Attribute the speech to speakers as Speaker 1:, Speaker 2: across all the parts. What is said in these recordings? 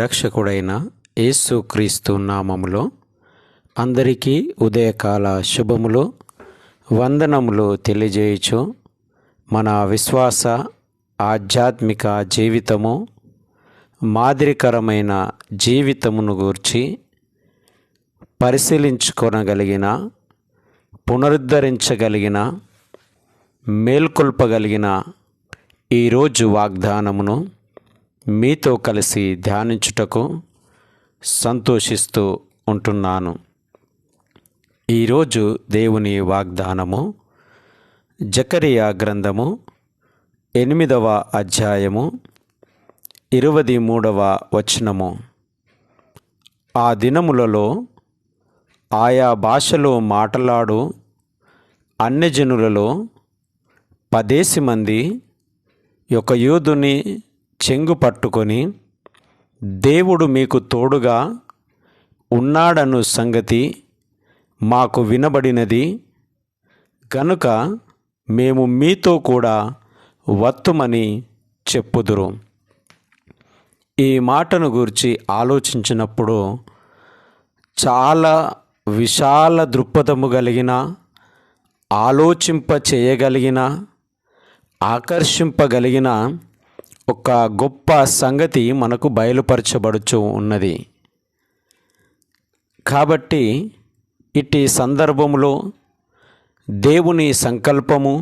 Speaker 1: రక్షకుడైన యేసుక్రీస్తు నామములో అందరికీ ఉదయకాల శుభములు వందనములు తెలియజేయచు మన విశ్వాస ఆధ్యాత్మిక జీవితము మాదిరికరమైన జీవితమును గూర్చి పరిశీలించుకొనగలిగిన పునరుద్ధరించగలిగిన మేల్కొల్పగలిగిన ఈరోజు వాగ్దానమును మీతో కలిసి ధ్యానించుటకు సంతోషిస్తూ ఉంటున్నాను. ఈరోజు దేవుని వాగ్దానము జకరియా గ్రంథము ఎనిమిదవ అధ్యాయము ఇరవది మూడవ వచనము. ఆ దినములలో ఆయా భాషలో మాటలాడు అన్యజనులలో పదేసి మంది ఒక యూదుని చెంగు పట్టుకొని దేవుడు మీకు తోడుగా ఉన్నాడను సంగతి మాకు వినబడినది. గనుక మేము మీతో కూడా వత్తుమని చెప్పుదురు. ఈ మాటను గురించి ఆలోచించినప్పుడు చాలా విశాల దృక్పథము కలిగిన ఆలోచింప చేయగలిగిన ఆకర్షింపగలిగిన ఒక గొప్ప సంగతి మనకు బయలుపరచబడుచు ఉన్నది. కాబట్టి ఇట్టి సందర్భంలో దేవుని సంకల్పము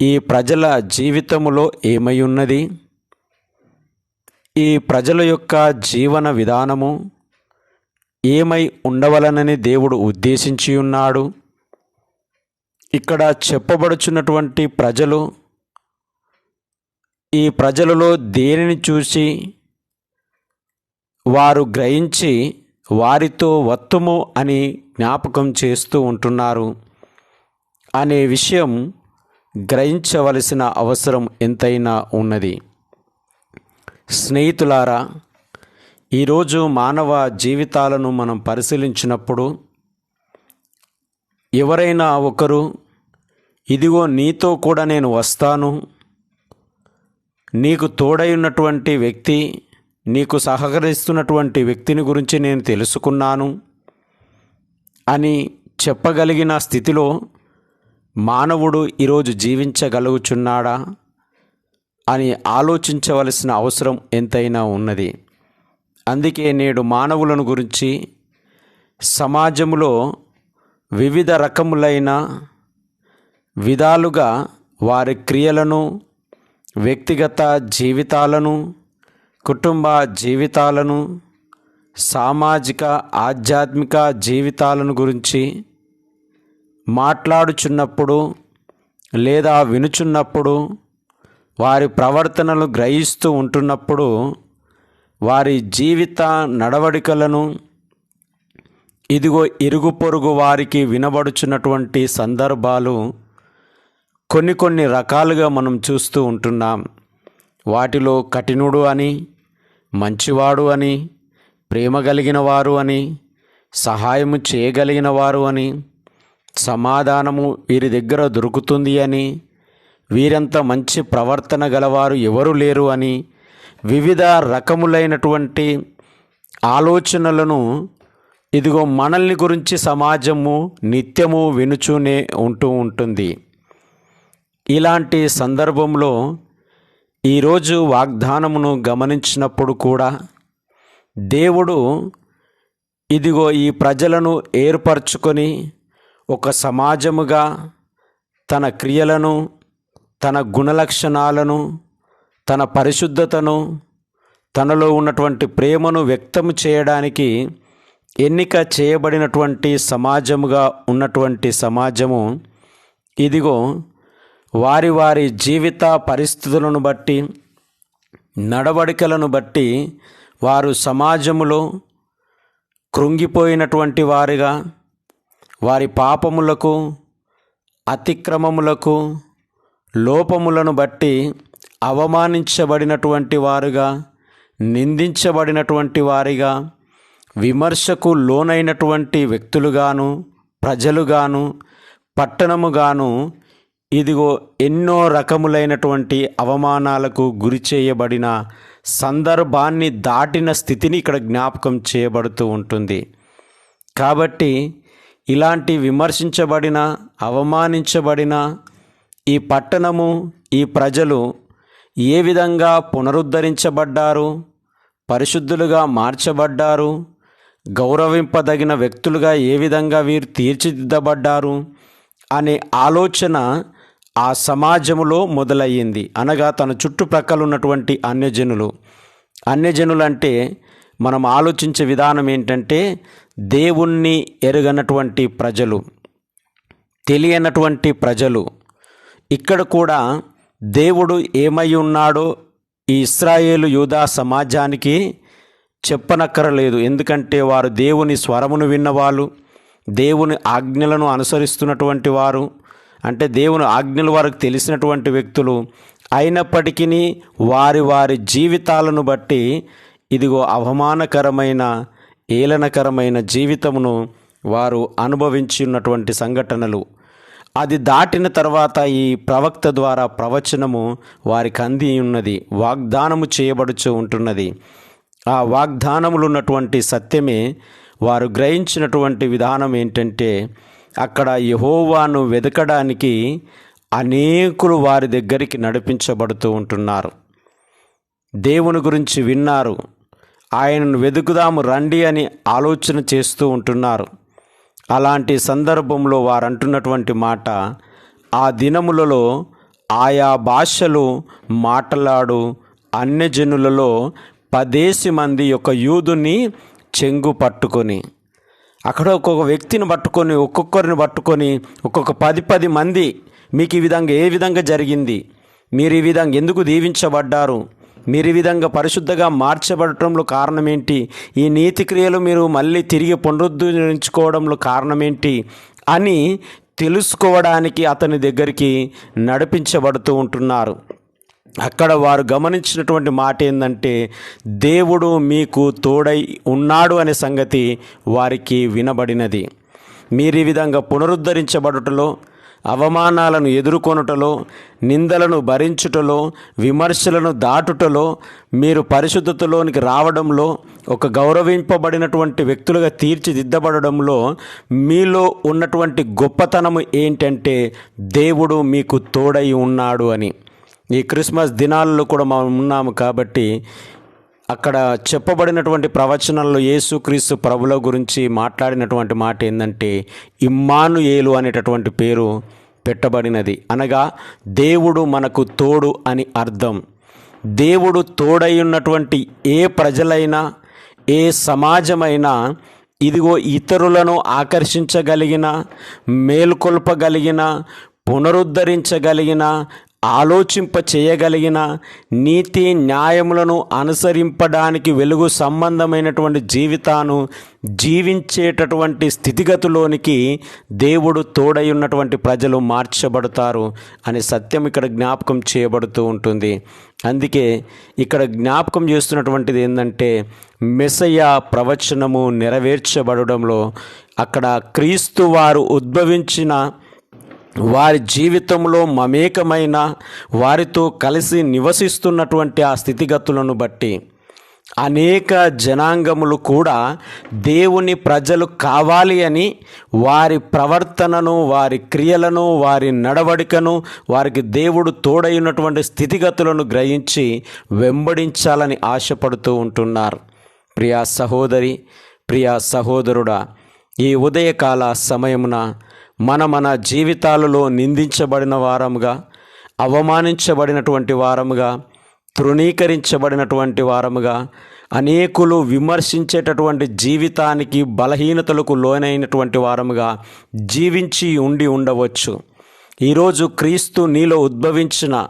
Speaker 1: ఈ ప్రజల జీవితములో ఏమై ఉన్నది ఈ ప్రజల యొక్క జీవన విధానము ఏమై ఉండవలనని దేవుడు ఉద్దేశించి ఉన్నాడు ఇక్కడ చెప్పబడుచున్నటువంటి ప్రజలు ఈ ప్రజలలో దేనిని చూసి వారు గ్రహించి వారితో వత్తుము అని జ్ఞాపకం చేస్తూ ఉంటున్నారు అనే విషయం గ్రహించవలసిన అవసరం ఎంతైనా ఉన్నది. స్నేహితులారా ఈరోజు మానవ జీవితాలను మనం పరిశీలించినప్పుడు ఎవరైనా ఒకరు ఇదిగో నీతో కూడా నేను వస్తాను నీకు తోడై ఉన్నటువంటి వ్యక్తి నీకు సహకరిస్తున్నటువంటి వ్యక్తిని గురించి నేను తెలుసుకున్నాను అని చెప్పగలిగిన స్థితిలో మానవుడు ఈరోజు జీవించగలుగుచున్నాడా అని ఆలోచించవలసిన అవసరం ఎంతైనా ఉన్నది. అందుకే నేడు మానవులను గురించి సమాజంలో వివిధ రకములైన విధాలుగా వారి క్రియలను వ్యక్తిగత జీవితాలను కుటుంబ జీవితాలను సామాజిక ఆధ్యాత్మిక జీవితాలను గురించి మాట్లాడుచున్నప్పుడు లేదా వినుచున్నప్పుడు వారి ప్రవర్తనలు గ్రహిస్తూ ఉంటున్నప్పుడు వారి జీవిత నడవడికలను ఇదిగో ఇరుగు పొరుగు వారికి వినబడుచున్నటువంటి సందర్భాలు కొన్ని కొన్ని రకాలుగా మనం చూస్తూ ఉంటున్నాం. వాటిలో కఠినుడు అని మంచివాడు అని ప్రేమ కలిగిన వారు అని సహాయము చేయగలిగిన వారు అని సమాధానము వీరి దగ్గర దొరుకుతుంది అని వీరంత మంచి ప్రవర్తన గలవారు ఎవరు లేరు అని వివిధ రకములైనటువంటి ఆలోచనలను ఇదిగో మనల్ని గురించి సమాజము నిత్యము వినుచూనే ఉంటూ ఉంటుంది. ఇలాంటి సందర్భంలో ఈరోజు వాగ్దానమును గమనించినప్పుడు కూడా దేవుడు ఇదిగో ఈ ప్రజలను ఏర్పరచుకొని ఒక సమాజముగా తన క్రియలను తన గుణలక్షణాలను తన పరిశుద్ధతను తనలో ఉన్నటువంటి ప్రేమను వ్యక్తం చేయడానికి ఎన్నిక చేయబడినటువంటి సమాజముగా ఉన్నటువంటి సమాజము ఇదిగో వారి వారి జీవిత పరిస్థితులను బట్టి నడవడికలను బట్టి వారు సమాజములో కృంగిపోయినటువంటి వారిగా వారి పాపములకు అతిక్రమములకు లోపములను బట్టి అవమానించబడినటువంటి వారుగా నిందించబడినటువంటి వారిగా విమర్శకు లోనైనటువంటి వ్యక్తులుగాను ప్రజలుగాను పట్టణముగాను ఇదిగో ఎన్నో రకములైనటువంటి అవమానాలకు గురి చేయబడిన సందర్భాన్ని దాటిన స్థితిని ఇక్కడ జ్ఞాపకం చేయబడుతూ ఉంటుంది. కాబట్టి ఇలాంటి విమర్శించబడిన అవమానించబడిన ఈ పట్టణము ఈ ప్రజలు ఏ విధంగా పునరుద్ధరించబడ్డారు పరిశుద్ధులుగా మార్చబడ్డారు గౌరవింపదగిన వ్యక్తులుగా ఏ విధంగా వీరు తీర్చిదిద్దబడ్డారు అనే ఆలోచన ఆ సమాజములో మొదలయ్యింది. అనగా తన చుట్టుప్రక్కల ఉన్నటువంటి అన్యజనులు. అన్యజనులంటే మనం ఆలోచించే విధానం ఏంటంటే దేవుణ్ణి ఎరుగనటువంటి ప్రజలు. తెలియనటువంటి ప్రజలు. ఇక్కడ కూడా దేవుడు ఏమై ఉన్నాడో ఈ ఇస్రాయేలు యూదా సమాజానికి చెప్పనక్కరలేదు. ఎందుకంటే వారు దేవుని స్వరమును విన్నవాళ్ళు దేవుని ఆజ్ఞలను అనుసరిస్తున్నటువంటి వారు అంటే దేవుని ఆజ్ఞలు వారికి తెలిసినటువంటి వ్యక్తులు అయినప్పటికీ వారి వారి జీవితాలను బట్టి ఇదిగో అవమానకరమైన ఏలనకరమైన జీవితమును వారు అనుభవించి ఉన్నటువంటి సంఘటనలు. అది దాటిన తర్వాత ఈ ప్రవక్త ద్వారా ప్రవచనము వారికి అంది ఉన్నది వాగ్దానము చేయబడుచు ఉంటున్నది. ఆ వాగ్దానములు ఉన్నటువంటి సత్యమే వారు గ్రహించినటువంటి విధానం ఏంటంటే అక్కడ యహోవాను వెతకడానికి అనేకులు వారి దగ్గరికి నడిపించబడుతూ ఉంటున్నారు. దేవుని గురించి విన్నారు. ఆయనను వెతుకుదాము రండి అని ఆలోచన చేస్తూ ఉంటున్నారు. అలాంటి సందర్భంలో వారు అంటున్నటువంటి మాట ఆ దినములలో ఆయా భాషలు మాట్లాడు అన్యజనులలో పదేసి మంది యొక్క యూదుని చెంగు పట్టుకొని అక్కడ ఒక్కొక్క వ్యక్తిని పట్టుకొని ఒక్కొక్కరిని పట్టుకొని ఒక్కొక్క పది పది మంది మీకు ఈ విధంగా ఏ విధంగా జరిగింది? మీరు ఈ విధంగా ఎందుకు దీవించబడ్డారు? మీరు ఈ విధంగా పరిశుద్ధంగా మార్చబడటంలో కారణం ఏంటి ఈ నీతి క్రియలు మీరు మళ్ళీ తిరిగి పునరుద్ధరించుకోవడంలో కారణం ఏంటి అని తెలుసుకోవడానికి అతని దగ్గరికి నడిపించబడుతూ ఉంటున్నారు. అక్కడ వారు గమనించినటువంటి మాట ఏంటంటే దేవుడు మీకు తోడై ఉన్నాడు అనే సంగతి వారికి వినబడినది. మీరు ఈ విధంగా పునరుద్ధరించబడుటలో అవమానాలను ఎదుర్కొనుటలో నిందలను భరించుటలో విమర్శలను దాటుటలో మీరు పరిశుద్ధతలోనికి రావడంలో ఒక గౌరవింపబడినటువంటి వ్యక్తులుగా తీర్చిదిద్దబడడంలో మీలో ఉన్నటువంటి గొప్పతనము ఏంటంటే దేవుడు మీకు తోడై ఉన్నాడు అని. ఈ క్రిస్మస్ దినాల్లో కూడా మనం ఉన్నాము కాబట్టి అక్కడ చెప్పబడినటువంటి ప్రవచనాల్లో యేసుక్రీస్తు ప్రభుల గురించి మాట్లాడినటువంటి మాట ఏంటంటే ఇమ్మానుయేలు అనేటటువంటి పేరు పెట్టబడినది. అనగా దేవుడు మనకు తోడు అని అర్థం. దేవుడు తోడై ఉన్నటువంటి ఏ ప్రజలైనా ఏ సమాజమైనా ఇదిగో ఇతరులను ఆకర్షించగలిగిన మేల్కొల్పగలిగిన పునరుద్ధరించగలిగిన ఆలోచింప చేయగలిగిన నీతి న్యాయములను అనుసరింపడానికి వెలుగు సంబంధమైనటువంటి జీవితాను జీవించేటటువంటి స్థితిగతిలోనికి దేవుడు తోడై ఉన్నటువంటి ప్రజలు మార్చబడతారు అనే సత్యం ఇక్కడ జ్ఞాపకం చేయబడుతూ ఉంటుంది. అందుకే ఇక్కడ జ్ఞాపకం చేస్తున్నటువంటిది ఏంటంటే మెసయ ప్రవచనము నెరవేర్చబడడంలో అక్కడ క్రీస్తు వారు ఉద్భవించిన వారి జీవితంలో మమేకమైన వారితో కలిసి నివసిస్తున్నటువంటి ఆ స్థితిగతులను బట్టి అనేక జనాంగములు కూడా దేవుని ప్రజలు కావాలి అని వారి ప్రవర్తనను వారి క్రియలను వారి నడవడికను వారికి దేవుడు తోడైనటువంటి స్థితిగతులను గ్రహించి వెంబడించాలని ఆశపడుతూ ఉంటున్నారు. ప్రియా సహోదరి ప్రియా సహోదరుడా ఈ ఉదయకాల సమయమున మన మన జీవితాలలో నిందించబడిన వారముగా అవమానించబడినటువంటి వారముగా తృణీకరించబడినటువంటి వారముగా అనేకులు విమర్శించేటటువంటి జీవితానికి బలహీనతలకు లోనైనటువంటి వారముగా జీవించి ఉండి ఉండవచ్చు. ఈరోజు క్రీస్తు నీలో ఉద్భవించిన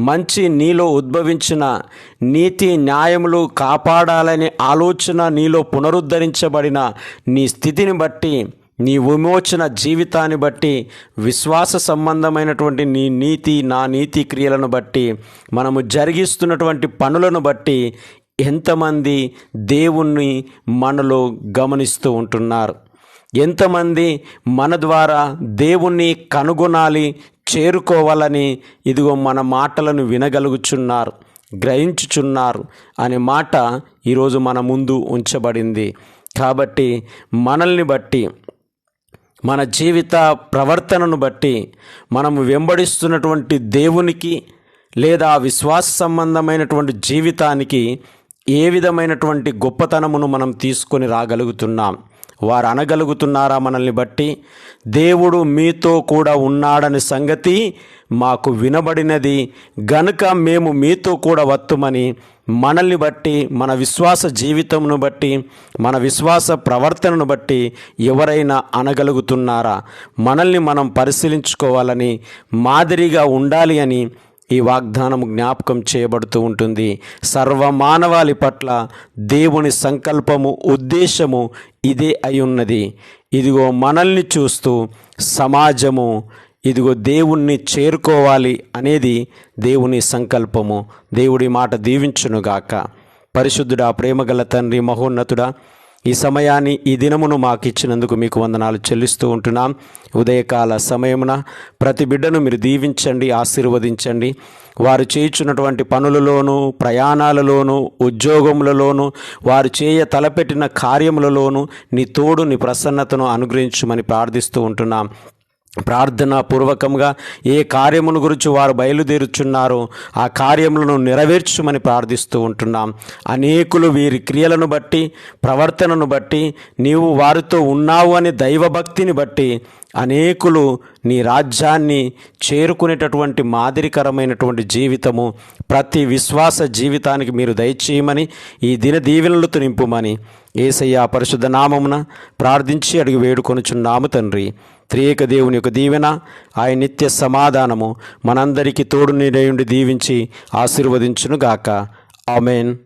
Speaker 1: మంచి నీలో ఉద్భవించిన నీతి న్యాయములు కాపాడాలనే ఆలోచన నీలో పునరుద్ధరించబడిన నీ స్థితిని బట్టి నీ విమోచన జీవితాన్ని బట్టి విశ్వాస సంబంధమైనటువంటి నీ నీతి నా నీతి క్రియలను బట్టి మనము జరిగిస్తున్నటువంటి పనులను బట్టి ఎంతమంది దేవుణ్ణి మనలో గమనిస్తూ ఉంటున్నారు. ఎంతమంది మన ద్వారా దేవుణ్ణి కనుగొనాలి చేరుకోవాలని ఇదిగో మన మాటలను వినగలుగుచున్నారు గ్రహించుచున్నారు అనే మాట ఈరోజు మన ముందు ఉంచబడింది. కాబట్టి మనల్ని బట్టి మన జీవిత ప్రవర్తనను బట్టి మనము వెంబడిస్తున్నటువంటి దేవునికి లేదా విశ్వాస సంబంధమైనటువంటి జీవితానికి ఏ విధమైనటువంటి గొప్పతనమును మనం తీసుకొని రాగలుగుతున్నాం? వారు అనగలుగుతున్నారా మనల్ని బట్టి? దేవుడు మీతో కూడా ఉన్నాడని సంగతి మాకు వినబడినది. గనుక మేము మీతో కూడా వత్తుమని మనల్ని బట్టి మన విశ్వాస జీవితమును బట్టి మన విశ్వాస ప్రవర్తనను బట్టి ఎవరైనా అనగలుగుతున్నారా? మనల్ని మనం పరిశీలించుకోవాలని మాదిరిగా ఉండాలి అని ఈ వాగ్దానం జ్ఞాపకం చేయబడుతూ ఉంటుంది. సర్వమానవాళి పట్ల దేవుని సంకల్పము ఉద్దేశము ఇదే అయి ఉన్నది. ఇదిగో మనల్ని చూస్తూ సమాజము ఇదిగో దేవుణ్ణి చేరుకోవాలి అనేది దేవుని సంకల్పము. దేవుడి మాట దీవించునుగాక. పరిశుద్ధుడా ప్రేమగల తండ్రి మహోన్నతుడా ఈ సమయాన్ని ఈ దినమును మాకు ఇచ్చినందుకు మీకు వందనాలు చెల్లిస్తూ ఉంటున్నాం. ఉదయకాల సమయమున ప్రతి బిడ్డను మీరు దీవించండి ఆశీర్వదించండి. వారు చేయించున్నటువంటి పనులలోనూ ప్రయాణాలలోనూ ఉద్యోగములలోనూ వారు చేయ తలపెట్టిన కార్యములలోనూ నీ తోడు నీ ప్రసన్నతను అనుగ్రహించమని ప్రార్థిస్తూ ఉంటున్నాం. ప్రార్థనాపూర్వకంగా ఏ కార్యమును గురించి వారు బయలుదేరుచున్నారో ఆ కార్యములను నెరవేర్చుమని ప్రార్థిస్తూ ఉంటున్నాం. అనేకులు వీరి క్రియలను బట్టి ప్రవర్తనను బట్టి నీవు వారితో ఉన్నావు అనే దైవభక్తిని బట్టి అనేకులు నీ రాజ్యాన్ని చేరుకునేటటువంటి మాదిరికరమైనటువంటి జీవితము ప్రతి విశ్వాస జీవితానికి మీరు దయచేయమని ఈ దిన దీవెనలతో నింపుమని ఏసయ్య పరిశుద్ధ నామమున ప్రార్థించి అడిగి వేడుకొనుచున్నాము తండ్రి. త్రియేక దేవుని యొక్క దీవెన ఆయన నిత్య సమాధానము మనందరికీ తోడు నీడయుండి దీవించి ఆశీర్వదించునుగాక. ఆమెన్.